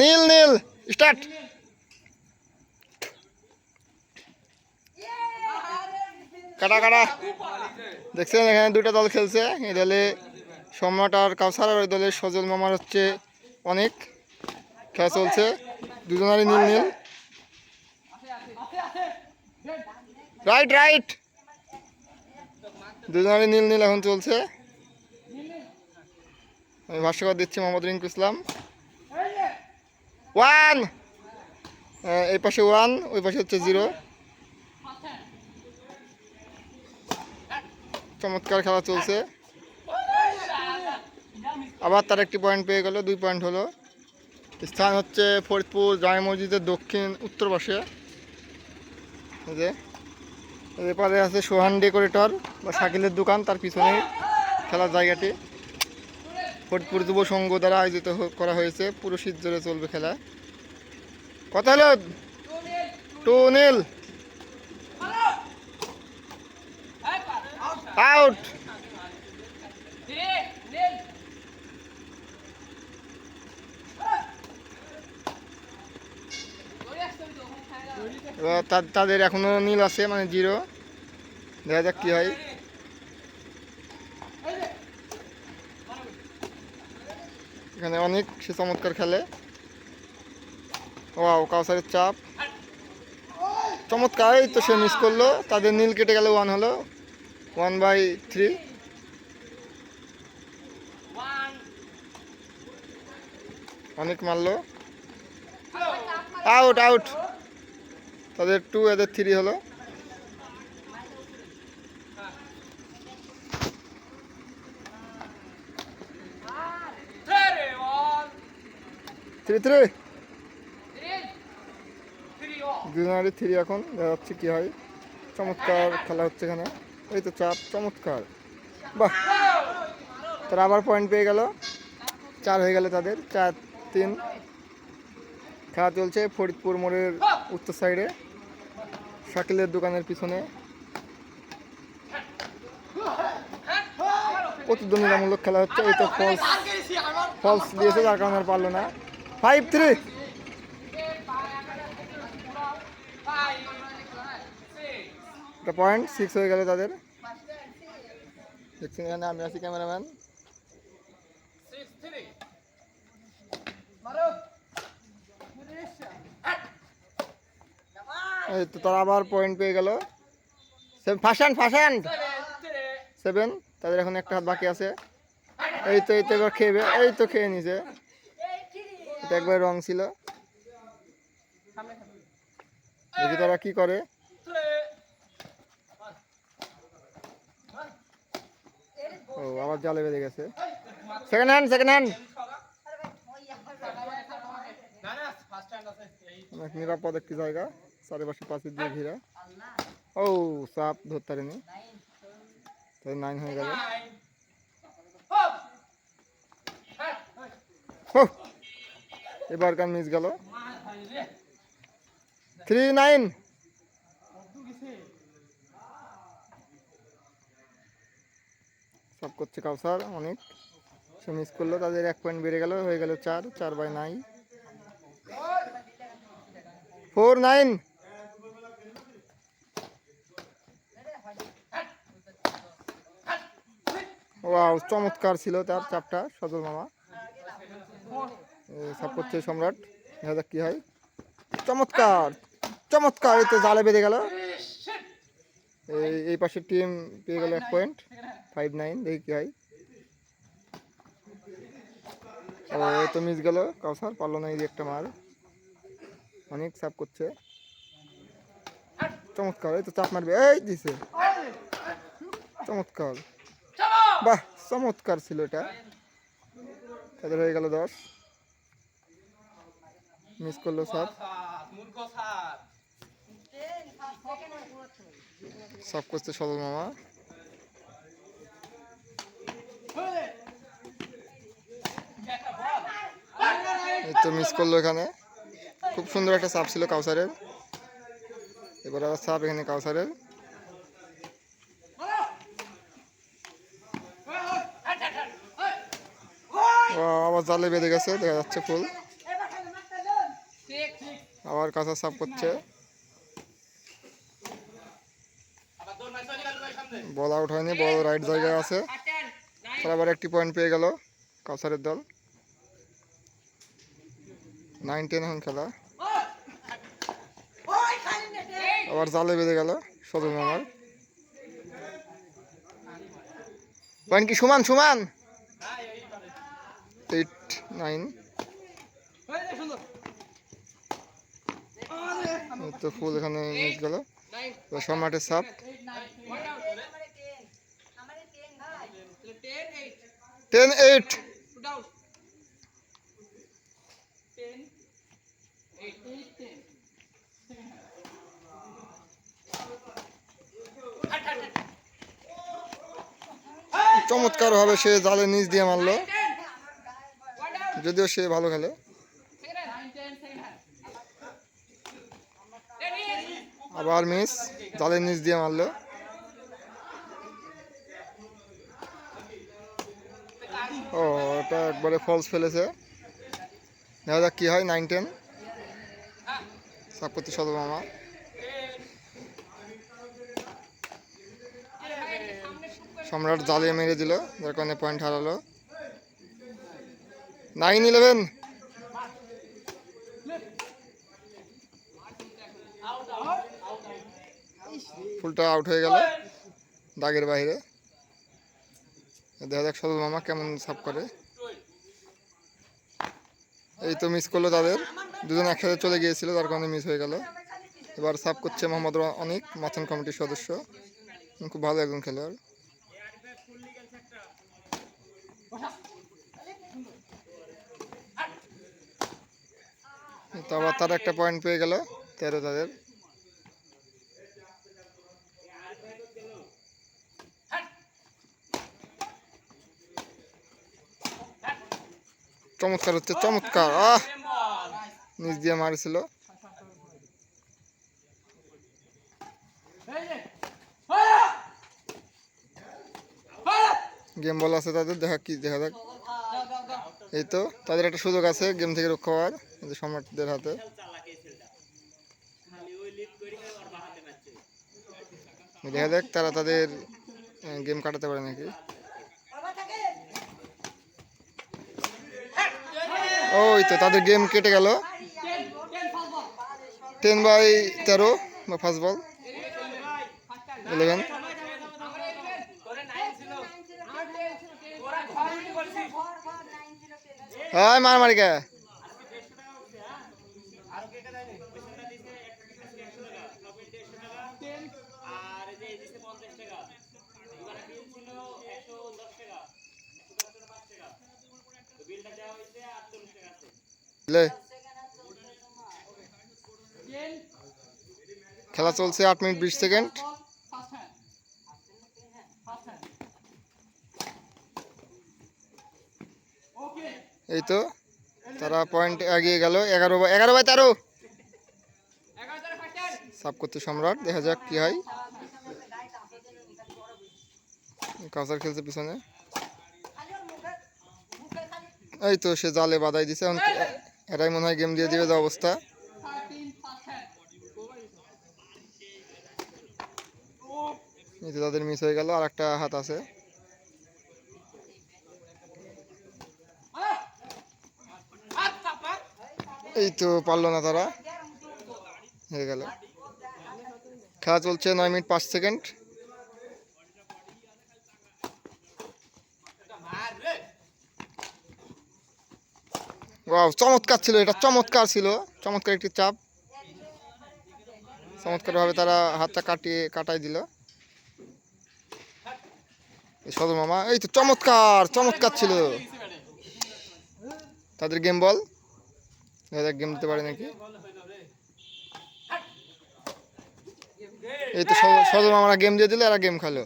নীল নীল start কাটা কাটা। দেখছেন এখানে দুটো দল খেলছে, এই দলে সম্রাট আর কাউসার, আর ওই দলে সজল মামার হচ্ছে অনেক। খেলা চলছে, দুজনারই নীল নীল। রাইট রাইট দুজনারই নীল নীল এখন চলছে। আমি ভাষ্যকর দিচ্ছি মোহাম্মদ রিঙ্কু ইসলাম। ওয়ান এই পাশে ওয়ান ওই পাশে হচ্ছে জিরো চমৎকার খেলা চলছে। আবার তার একটি পয়েন্ট পেয়ে গেল, দুই পয়েন্ট হলো। স্থান হচ্ছে ফরিদপুর জামে মসজিদের দক্ষিণ উত্তর পাশে। যে এপারে আছে সোহান ডেকোরেটর বা শাকিলের দোকান, তার পিছনে খেলার জায়গাটি। ফরিদপুর যুব সংঘ দ্বারা আয়োজিত করা হয়েছে। পুরো শীত জোরে চলবে খেলা। কথা হলো? টোনেল। আউট। তাদের এখনও নীল আছে মানে জিরো। দেখা যাক কি হয়। এখানে অনেক সে চমৎকার খেলে। ওয়াও, কাউসারের চাপ। চমৎকার, এই তো সে মিস করল। তাদের নীল কেটে গেল ওয়ান হলো। ওয়ান বাই থ্রি অনেক মারলো। আউট আউট তাদের টু এদের থ্রি হলো। থ্রি থ্রি দুজনারই থ্রি এখন দেখা যাচ্ছে কি হয়। চমৎকার খেলা হচ্ছে এখানে। এই তো চাপ চমৎকার। বাহ! তারা আবার পয়েন্ট পেয়ে গেল। চার হয়ে গেল তাদের। চার তিন। খেলা চলছে ফরিদপুর মোড়ের উত্তর সাইডে শাকিলের দোকানের পিছনে। প্রতিদ্বন্দ্বিতামূলক খেলা হচ্ছে। এই তো ফলস ফলস দিয়েছে যার কারণে আর পারল না। ফাইভ থ্রি একটা পয়েন্ট সিক্স হয়ে গেল তাদের। দেখছেন এখানে আমি আছি ক্যামেরাম্যান। এই তো তারা আবার পয়েন্ট পেয়ে গেল। ফাঁসান ফাঁসান। সেভেন তাদের এখন একটা হাত বাকি আছে। এই তো এই তো, এবার খেয়ে এই তো খেয়ে নিছে। এটা একবার রং ছিল। দেখি তারা কি করে। ও আবার জালে বেঁধে গেছে। সেকেন্ড হ্যান্ড সেকেন্ড হ্যান্ড অনেক নিরাপদ একটি জায়গা চারিপাশে পাঁচিল দিয়ে ঘিরা। ও সাপ ধরতে পারেনি। তাই নাইন হয়ে গেল! এবার কান মিস গেল। থ্রি নাইন সব করছে কাউসার, অনেক। সে মিস করল, তাদের এক পয়েন্ট বেড়ে গেল, হয়ে গেল চার চার by nine four nine wow চমৎকার ছিল তার চাপটা, সজল মামা। সব করছে সম্রাট। দেখা যাক কি হয়। চমৎকার! চমৎকার! এই তো জালে বেঁধে গেল। এই এই পাশের টিম পেয়ে গেল এক পয়েন্ট ফাইভ নাইন দেখি কি হয়। ও তো মিস গেল। কাউসার পারল না এই একটা মার। অনেক সাপ করছে। চমৎকার! এই তো চাপ মারবে। এই দিছে। চমৎকার। বাহ! চমৎকার ছিল এটা। তাদের হয়ে গেল দশ। মিস করল সব সব করছে সদল মামা। তো মিস করল এখানে। খুব সুন্দর একটা সাপ ছিল কাউসারের। এবার আবার সাপ এখানে কাউসারের। আবার জালে বেঁধে গেছে, দেখা যাচ্ছে ফুল। আবার কাঁচা সাফ করছে। বল আউট হয়নি, বল রাইট জায়গায় আছে। তারা আবার একটি পয়েন্ট পেয়ে গেল কাউসারের দল। নাইন টেন এখন খেলা। আবার জালে বেঁধে গেল সদর মামার। পয়েন্ট কি? সমান সমান। এইট নাইন তো ফুল এখানে মিস গেল। সম্রাটের সাপ। টেন এইট চমৎকার ভাবে সে জালে নিচ দিয়ে মারলো। যদিও সে ভালো খেলে। আবার মিস জালের নিচ দিয়ে মারলো। ও এটা একবারে ফলস ফেলেছে। দেখা যাক কি হয় নাইন টেন সাপত্তি সদর মামা। সম্রাট জালে মেরে দিল, যার কারণে পয়েন্ট হারালো। নাইন ইলেভেন ফুলটা আউট হয়ে গেল দাগের বাইরে দেখা যাক সদর মামা কেমন সাপ করে। এই তো মিস করল তাদের। দুজন একসাথে চলে গিয়েছিল, তার কারণে মিস হয়ে গেল। এবার সাপ করছে মোহাম্মদ অনেক, মাথান কমিটির সদস্য। খুব ভালো একজন খেলোয়াড়। তো আবার তার একটা পয়েন্ট পেয়ে গেল তেরো তাদের। চমৎকার হচ্ছে, চমৎকার। আহ! নিচ দিয়ে মারিছিল। গেম বল আছে তাদের, দেখা কি, দেখা যাক। এই তো, তাদের একটা সুযোগ আছে গেম থেকে রক্ষা হওয়ার যে সম্রাটদের হাতে। দেখা যাক তারা তাদের গেম কাটাতে পারে নাকি। ওই তো, তাদের গেম কেটে গেল। টেন বাই তেরো বা ফার্স্ট বল ইলেভেন হ্যাঁ মারামারি কে? লে। খেলা চলছে আট মিনিট বিশ সেকেন্ড। এই তো, তারা পয়েন্ট এগিয়ে গেল। এগারো বাই এগারো বাই তেরো। সাফ করতে সম্রাট, দেখা যাক কি হয়। কাউসার খেলছে পিছনে। এই তো, সে জালে বাধাই দিছে। এরাই মনে হয় গেম দিয়ে দিবে যে অবস্থা। এই তাদের মিস হয়ে গেল আর একটা হাত আছে। এই তো পারল না তারা। হয়ে গেল। খেলা চলছে নয় মিনিট পাঁচ সেকেন্ড। চমৎকার ছিল এটা, চমৎকার ছিল। চমৎকার একটি চাপ। চমৎকারভাবে তারা হাতটা কাটিয়ে, কাটাই দিল। সদর মামা, এই তো চমৎকার চমৎকার ছিল। তাদের গেম বল গেম দিতে পারে নাকি? এই তো সদর মামারা গেম দিয়ে দিলে, এরা গেম খেলো।